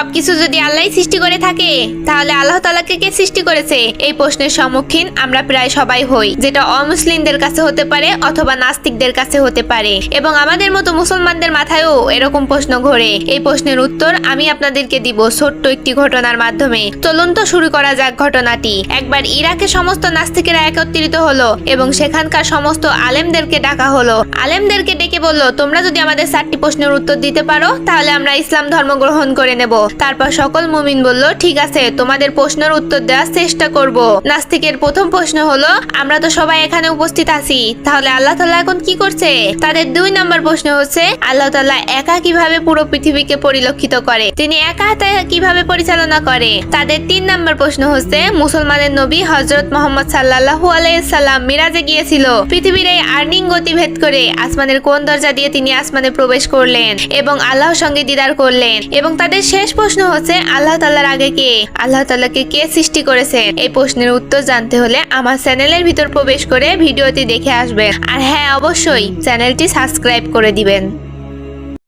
সবকিছু যদি আল্লাহ সৃষ্টি করে থাকে, তাহলে আল্লাহ তালাকে কে সৃষ্টি করেছে? এই প্রশ্নের সম্মুখীন আমরা প্রায় সবাই হই, যেটা অমুসলিমদের কাছে হতে পারে অথবা নাস্তিকদের কাছে হতে পারে। এবং আমাদের মতো মুসলমানদের মাথায়ও এরকম প্রশ্ন ঘোরে। এই প্রশ্নের উত্তর আমি আপনাদেরকে দিব ছোট্ট একটি ঘটনার মাধ্যমে। চলুন তো শুরু করা যাক ঘটনাটি। একবার ইরাকে সমস্ত নাস্তিকেরা একত্রিত হলো এবং সেখানকার সমস্ত আলেমদেরকে ডাকা হলো। আলেমদেরকে ডেকে বলল, তোমরা যদি আমাদের চারটি প্রশ্নের উত্তর দিতে পারো, তাহলে আমরা ইসলাম ধর্ম গ্রহণ করে নেব। তারপর সকল মুমিন বলল, ঠিক আছে, তোমাদের প্রশ্নের উত্তর দেওয়ার চেষ্টা করব। নাস্তিকের প্রথম প্রশ্ন হলো, আমরা তো সবাই এখানে উপস্থিত আছি, তাহলে আল্লাহ তাআলা এখন কি করছে? তাদের দুই নম্বর প্রশ্ন হচ্ছে, আল্লাহ তাআলা একা কীভাবে পুরো পৃথিবীকে পরিলক্ষিত করে? তিনি একা হাতে কীভাবে পরিচালনা করে? তাদের তিন নম্বর প্রশ্ন হচ্ছে, মুসলমানের নবী হজরত মোহাম্মদ সাল্লাল্লাহু আলাইসাল্লাম মিরাজে গিয়েছিল। পৃথিবীর এই আর্নিং গতিভেদ করে আসমানের কোন দরজা দিয়ে তিনি আসমানে প্রবেশ করলেন এবং আল্লাহর সঙ্গে দিদার করলেন এবং তাদের শেষ প্রশ্ন হচ্ছে, আল্লাহ তাল্লার আগে কে? আল্লাহ তাল্লাহকে কে সৃষ্টি করেছেন এই প্রশ্নের উত্তর জানতে হলে আমার চ্যানেলের ভিতর প্রবেশ করে ভিডিওটি দেখে আসবেন। আর হ্যাঁ অবশ্যই চ্যানেলটি সাবস্ক্রাইব করে দিবেন।